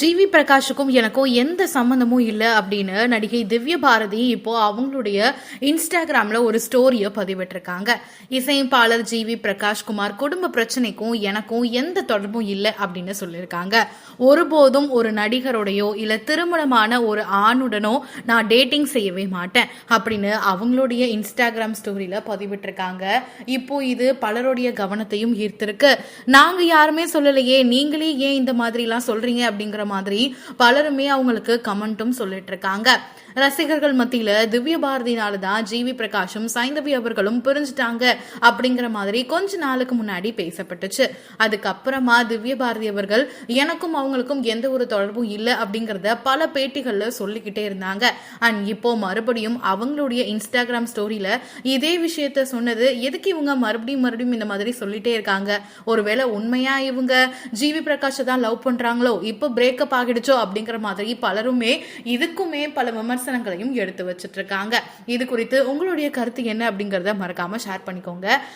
GV பிரகாஷுக்கும் எனக்கும் எந்த சம்மந்தமும் இல்லை அப்படின்னு நடிகை திவ்ய பாரதி இப்போ அவங்களுடைய இன்ஸ்டாகிராம்ல ஒரு ஸ்டோரியை பதிவிட்டிருக்காங்க. இசையமைப்பாளர் ஜிவி பிரகாஷ் குமார் குடும்ப பிரச்சனைக்கும் எனக்கும் எந்த தொடர்பும் இல்லை அப்படின்னு சொல்லியிருக்காங்க. ஒருபோதும் ஒரு நடிகரோடையோ இல்ல திருமணமான ஒரு ஆணுடனோ நான் டேட்டிங் செய்யவே மாட்டேன் அப்படின்னு அவங்களுடைய இன்ஸ்டாகிராம் ஸ்டோரியில பதிவிட்டிருக்காங்க. இப்போ இது பலருடைய கவனத்தையும் ஈர்த்திருக்கு. நாங்க யாருமே சொல்லலையே நீங்களே ஏன் இந்த மாதிரிலாம் சொல்றீங்க அப்படிங்கிற மாதிரி பலருமே அவங்களுக்கு கமெண்ட்டும் சொல்லிட்டு இருக்காங்க ரசிகர்கள் மத்தியில திவ்ய பாரதினால தான் ஜிவி பிரகாஷும் சைந்தவி அவர்களும் பிரிஞ்சுட்டாங்க அப்படிங்கிற மாதிரி கொஞ்ச நாளுக்கு முன்னாடி பேசப்பட்டுச்சு. அதுக்கப்புறமா திவ்ய பாரதி அவர்கள் எனக்கும் அவங்களுக்கும் எந்த ஒரு தொடர்பும் இல்லை அப்படிங்கறத பல பேட்டிகள்ல சொல்லிக்கிட்டே இருந்தாங்க. அண்ட் இப்போ மறுபடியும் அவங்களுடைய இன்ஸ்டாகிராம் ஸ்டோரியில இதே விஷயத்த சொன்னது எதுக்கு இவங்க மறுபடியும் மறுபடியும் இந்த மாதிரி சொல்லிட்டே இருக்காங்க? ஒருவேளை உண்மையா இவங்க ஜிவி பிரகாஷை தான் லவ் பண்றாங்களோ? இப்போ பிரேக் பிரேக்கப் ஆகிடுச்சோ அப்படிங்கிற மாதிரி பலருமே இதுக்குமே பல விமர்சனங்களையும் எடுத்து வச்சிட்டு இருக்காங்க. இது குறித்து உங்களுடைய கருத்து என்ன அப்படிங்கறத மறக்காம ஷேர் பண்ணிக்கோங்க.